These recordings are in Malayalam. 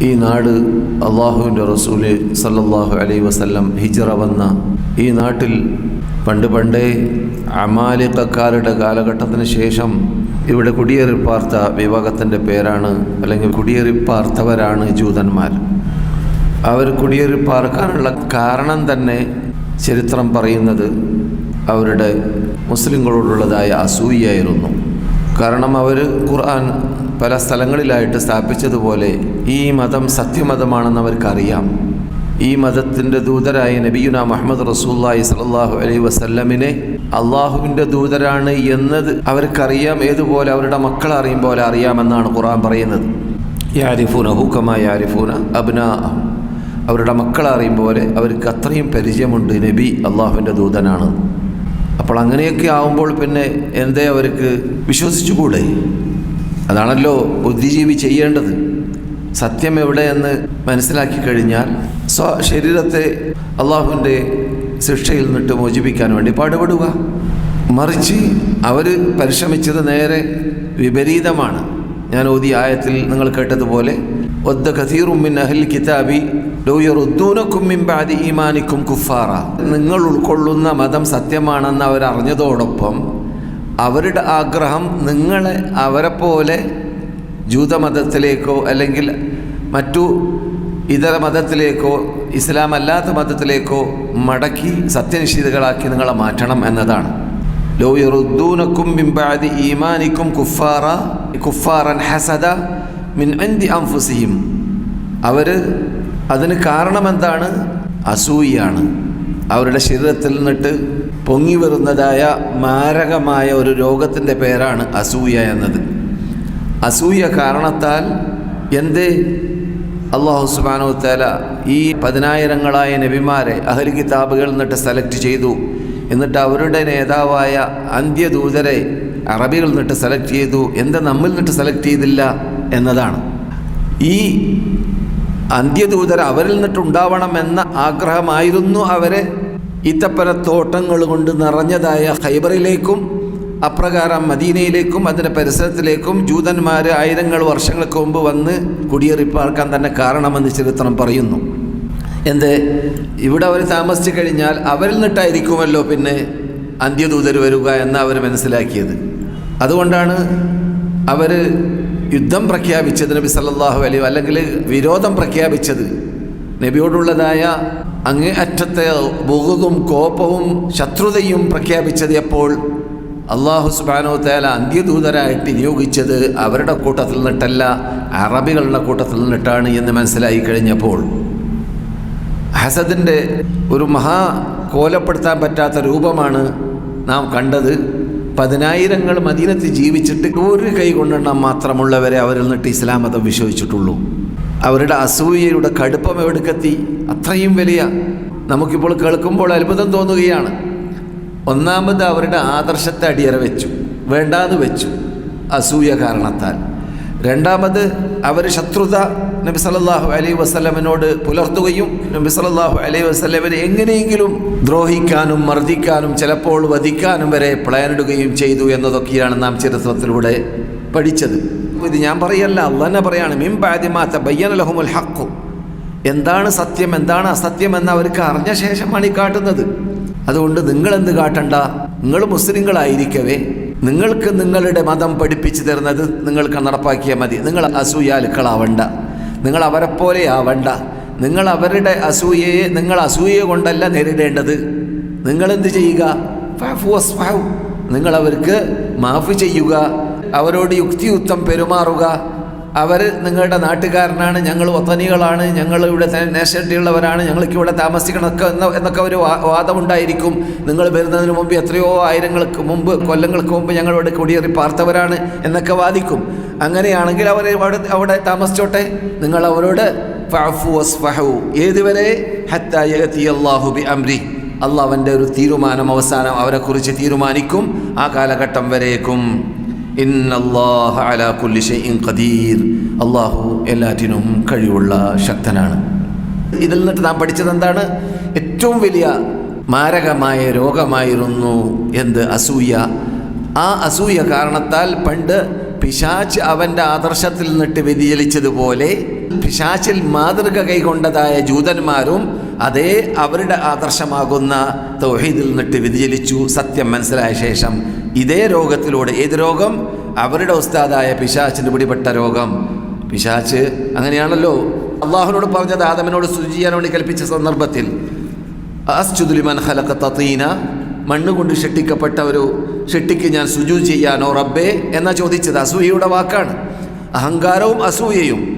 ഈ നാട് അള്ളാഹുവിന്റെ റസൂൽ സല്ലല്ലാഹു അലൈ വസല്ലം ഹിജറ വന്ന ഈ നാട്ടിൽ പണ്ട് പണ്ടേ അമാലിക്കക്കാരുടെ കാലഘട്ടത്തിന് ശേഷം ഇവിടെ കുടിയേറിപ്പാർത്ത വിഭാഗത്തിന്റെ പേരാണ് അല്ലെങ്കിൽ കുടിയേറിപ്പാർത്തവരാണ് ജൂതന്മാർ. അവർ കുടിയേറിപ്പാർക്കാനുള്ള കാരണം തന്നെ ചരിത്രം പറയുന്നത് അവരുടെ മുസ്ലിങ്ങളോടുള്ളതായ അസൂയായിരുന്നു കാരണം അവർ ഖുർആൻ പല സ്ഥലങ്ങളിലായിട്ട് സ്ഥാപിച്ചതുപോലെ ഈ മതം സത്യമതമാണെന്ന് അവർക്കറിയാം ഈ മതത്തിന്റെ ദൂതരായ നബിയുന മുഹമ്മദ് റസൂല്ലായി സലാഹു അലൈ വസല്ലമിനെ അള്ളാഹുവിന്റെ ദൂതരാണ് എന്നത് അവർക്കറിയാം. ഏതുപോലെ അവരുടെ മക്കൾ അറിയും പോലെ അറിയാമെന്നാണ് ഖുറാൻ പറയുന്നത്. യാരിഫൂന ഹൂക്കമായ യാരിഫൂന അബ്ന അവരുടെ മക്കൾ അറിയും പോലെ അവർക്ക് അത്രയും പരിചയമുണ്ട് നബി അള്ളാഹുവിന്റെ ദൂതനാണ്. അപ്പോൾ അങ്ങനെയൊക്കെ ആവുമ്പോൾ പിന്നെ എന്തേ അവർക്ക് വിശ്വസിച്ചുകൂടെ? അതാണല്ലോ ബുദ്ധിജീവി ചെയ്യേണ്ടത്. സത്യം എവിടെയെന്ന് മനസ്സിലാക്കി കഴിഞ്ഞാൽ സ്വ ശരീരത്തെ അള്ളാഹുവിന്റെ ശിക്ഷയിൽ നിന്നിട്ട് മോചിപ്പിക്കാൻ വേണ്ടി പാടുപെടുക. മറിച്ച് അവർ പരിശ്രമിച്ചത് നേരെ വിപരീതമാണ്. ഞാൻ ഓതി ആയത്തിൽ നിങ്ങൾ കേട്ടതുപോലെ ഒദ്ദ ഖസീറുമ്മിൻ അഹിൽ കിതാബി ലോയറുദ്ദൂനക്കുമ്മിമ്പാതി ഈമാനിക്കും കുഫാറ. നിങ്ങൾ ഉൾക്കൊള്ളുന്ന മതം സത്യമാണെന്ന് അവരറിഞ്ഞതോടൊപ്പം അവരുടെ ആഗ്രഹം നിങ്ങളെ അവരെപ്പോലെ ജൂതമതത്തിലേക്കോ അല്ലെങ്കിൽ മറ്റു ഇതര മതത്തിലേക്കോ ഇസ്ലാം അല്ലാത്ത മതത്തിലേക്കോ മടക്കി സത്യനിഷേധികളാക്കി നിങ്ങളെ മാറ്റണം എന്നതാണ്. ലോയറുദ്ദൂനക്കും ബിംബാദി ഈമാനിക്കും കുഫാറ കുഫാറൻ ഹസദ മിൻ അന്തി അംഫുസിയും അവർ അതിന് കാരണമെന്താണ്? അസൂയാണ് അവരുടെ ശരീരത്തിൽ നിന്നിട്ട് പൊങ്ങി വരുന്നതായ മാരകമായ ഒരു രോഗത്തിന്റെ പേരാണ് അസൂയ എന്നത്. അസൂയ കാരണത്താൽ എന്ത്? അള്ളാഹു സുബാനോ തല ഈ പതിനായിരങ്ങളായ നബിമാരെ അഹൽ കിതാബുകളിൽ നിന്നിട്ട് സെലക്ട് ചെയ്തു. എന്നിട്ട് അവരുടെ നേതാവായ അന്ത്യദൂതരെ അറബികൾ നിന്നിട്ട് സെലക്ട് ചെയ്തു. എന്താ നമ്മിൽ നിന്നിട്ട് സെലക്ട് ചെയ്തില്ല എന്നതാണ്. ഈ അന്ത്യദൂതർ അവരിൽ നിന്നിട്ടുണ്ടാവണമെന്ന ആഗ്രഹമായിരുന്നു അവരെ. ഈത്തപ്പനത്തോട്ടങ്ങൾ കൊണ്ട് നിറഞ്ഞതായ ഹൈബറിലേക്കും അപ്രകാരം മദീനയിലേക്കും അതിന്റെ പരിസരത്തിലേക്കും ജൂതന്മാർ ആയിരങ്ങൾ വർഷങ്ങൾക്ക് മുമ്പ് വന്ന് കുടിയേറിപ്പാർക്കാൻ തന്നെ കാരണമെന്ന് ചരിത്രം പറയുന്നു. എന്ത്? ഇവിടെ അവർ താമസിച്ചു കഴിഞ്ഞാൽ അവരിൽ നിന്നിട്ടായിരിക്കുമല്ലോ പിന്നെ അന്ത്യദൂതർ വരിക എന്ന് അവർ മനസ്സിലാക്കിയത്. അതുകൊണ്ടാണ് അവർ യുദ്ധം പ്രഖ്യാപിച്ചത് നബി സല്ലാഹു അലൈഹി അല്ലെങ്കിൽ വിരോധം പ്രഖ്യാപിച്ചത് നബിയോടുള്ളതായ അങ്ങേ അറ്റത്തെ ബുഹുതും കോപവും ശത്രുതയും പ്രഖ്യാപിച്ചത് എപ്പോൾ അള്ളാഹു സുബാനോ തേല അന്ത്യദൂതരായിട്ട് നിയോഗിച്ചത് അവരുടെ കൂട്ടത്തിൽ നിന്നിട്ടല്ല അറബികളുടെ കൂട്ടത്തിൽ നിന്നിട്ടാണ് എന്ന് മനസ്സിലായി കഴിഞ്ഞപ്പോൾ. ഹസദിന്റെ ഒരു മഹാ കോലപ്പെടുത്താൻ പറ്റാത്ത രൂപമാണ് നാം കണ്ടത്. പതിനായിരങ്ങൾ മദീനത്ത് ജീവിച്ചിട്ട് ഒരു കൈ കൊണ്ടെണ്ണം മാത്രമുള്ളവരെ അവരിൽ നിന്നിട്ട് ഇസ്ലാം മതം വിശ്വസിച്ചിട്ടുള്ളൂ. അവരുടെ അസൂയയുടെ കടുപ്പം എവിടുക്കെത്തി? അത്രയും വലിയ. നമുക്കിപ്പോൾ കേൾക്കുമ്പോൾ അത്ഭുതം തോന്നുകയാണ്. ഒന്നാമത് അവരുടെ ആദർശത്തെ അടിയറ വെച്ചു. വേണ്ടാന്ന് വെച്ചു. അസൂയ കാരണത്താൽ. രണ്ടാമത് അവർ ശത്രുത നബി സല്ലല്ലാഹു അലൈ വസ്ലമിനോട് പുലർത്തുകയും നബി സല്ലല്ലാഹു അലൈഹി വസ്ലമിനെ എങ്ങനെയെങ്കിലും ദ്രോഹിക്കാനും മർദ്ദിക്കാനും ചിലപ്പോൾ വധിക്കാനും വരെ പ്ലാനിടുകയും ചെയ്തു എന്നതൊക്കെയാണ് നാം ചരിത്രത്തിലൂടെ പഠിച്ചത്. ഇത് ഞാൻ പറയല്ല അള്ളന്നെ പറയാണ് മിം ബാദ്യമാത്ത ബയ്യനലഹുമുൽ ഹക്കു എന്താണ് സത്യം എന്താണ് അസത്യം എന്ന് അവർക്ക് അറിഞ്ഞ ശേഷമാണ് ഈ കാട്ടുന്നത്. അതുകൊണ്ട് നിങ്ങളെന്ത് കാട്ടണ്ട? നിങ്ങൾ മുസ്ലിങ്ങളായിരിക്കവേ. നിങ്ങൾക്ക് നിങ്ങളുടെ മതം പഠിപ്പിച്ചു തരുന്നത് നിങ്ങൾക്ക് നടപ്പാക്കിയാൽ മതി. നിങ്ങൾ അസൂയാലുക്കളാവണ്ട. നിങ്ങൾ അവരെപ്പോലെ ആവണ്ട നിങ്ങൾ അവരുടെ അസൂയയെ നിങ്ങൾ അസൂയ കൊണ്ടല്ല നേരിടേണ്ടത്. നിങ്ങൾ എന്ത് ചെയ്യുക നിങ്ങൾ അവർക്ക് മാഫ് ചെയ്യുക. അവരോട് യുക്തിയുക്തം പെരുമാറുക. അവർ നിങ്ങളുടെ നാട്ടുകാരനാണ് ഞങ്ങൾ വത്തനികളാണ് ഞങ്ങൾ ഇവിടെ നേഷണലിറ്റിയുള്ളവരാണ് ഞങ്ങൾക്ക് ഇവിടെ താമസിക്കണമൊക്കെ എന്ന എന്നൊക്കെ ഒരു വാദമുണ്ടായിരിക്കും. നിങ്ങൾ വരുന്നതിന് മുമ്പ് എത്രയോ ആയിരങ്ങൾക്ക് മുമ്പ് കൊല്ലങ്ങൾക്ക് മുമ്പ് ഞങ്ങളിവിടെ കുടിയേറി പാർത്തവരാണ് എന്നൊക്കെ വാദിക്കും. അങ്ങനെയാണെങ്കിൽ അവർ അവിടെ അവിടെ താമസിച്ചോട്ടെ. നിങ്ങൾ അവരോട് ഫഅഫു വസ്ഫഹു. ഏതുവരെ? ഹത്താ യഅതി അല്ലാഹു ബി അംരി അള്ളാഹ് ഒരു തീരുമാനം അവസാനം അവരെ കുറിച്ച് തീരുമാനിക്കും. ആ കാലഘട്ടം വരേക്കും. അലാ കുല്ലി ഷൈഇൻ ഖദീർ. അള്ളാഹു എല്ലാറ്റിനും കഴിവുള്ള ശക്തനാണ്. ഇതിൽ നിന്നിട്ട് നാം പഠിച്ചത് എന്താണ്? ഏറ്റവും വലിയ മാരകമായ രോഗമായിരുന്നു എന്ത്? അസൂയ. ആ അസൂയ കാരണത്താൽ പണ്ട് പിശാച്ച് അവന്റെ ആദർശത്തിൽ നിന്നിട്ട് വ്യതിചലിച്ചതുപോലെ പിശാച്ചിൽ മാതൃക കൈകൊണ്ടതായ ജൂതന്മാരും അതേ അവരുടെ ആദർശമാകുന്ന തൗഹീദിൽ നിന്നിട്ട് വ്യതിചലിച്ചു. സത്യം മനസ്സിലായ ശേഷം ഇതേ രോഗത്തിലൂടെ ഏത് രോഗം? അവരുടെ ഉസ്താദായ പിശാച്ചിന് പിടിപെട്ട രോഗം. പിശാച്ച് അങ്ങനെയാണല്ലോ. അള്ളാഹുനോട് പറഞ്ഞത് ആദമിനോട് സ്തുതി ചെയ്യാൻ വേണ്ടി കൽപ്പിച്ച സന്ദർഭത്തിൽ അസ്ജുദുലിമൻ ഹലക്ക തത്തീന മണ്ണ് കൊണ്ട് ഷെട്ടിക്കപ്പെട്ട ഒരു ഷെട്ടിക്ക് ഞാൻ സുജു ചെയ്യാനോ റബ്ബേ? എന്നാ ചോദിച്ചത് അസൂയയുടെ വാക്കാണ്. അഹങ്കാരവും അസൂയയും.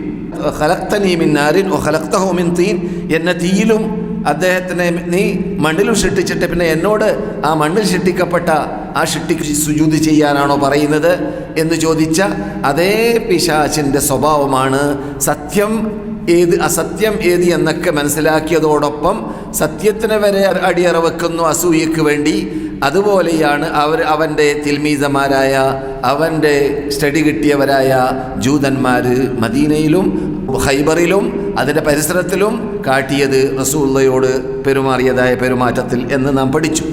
ഹലക്തനീ മിന്നാരിൻ നാരിൻ ഓ ഹലക്തഹോ മിൻ തീൻ എന്നെ തീയിലും അദ്ദേഹത്തിനെ നീ മണ്ണിലും ഷിട്ടിച്ചിട്ട് പിന്നെ എന്നോട് ആ മണ്ണിൽ ഷിട്ടിക്കപ്പെട്ട ആ ഷിട്ടിക്ക് സുജൂതി ചെയ്യാനാണോ പറയുന്നത് എന്ന് ചോദിച്ച അതേ പിശാചിന്റെ സ്വഭാവമാണ് സത്യം ഏത് അസത്യം ഏത് എന്നൊക്കെ മനസ്സിലാക്കിയതോടൊപ്പം സത്യത്തിന് വരെ അടിയറ വെക്കുന്നു അസൂയക്ക് വേണ്ടി. അതുപോലെയാണ് അവർ അവന്റെ തിൽമീസമാരായ അവന്റെ സ്റ്റഡി കിട്ടിയവരായ ജൂതന്മാർ മദീനയിലും ഹൈബറിലും അതിന്റെ പരിസരത്തിലും കാട്ടിയത് റസൂള്ളയോട് പെരുമാറിയതായ പെരുമാറ്റത്തിൽ എന്ന് നാം പഠിച്ചു.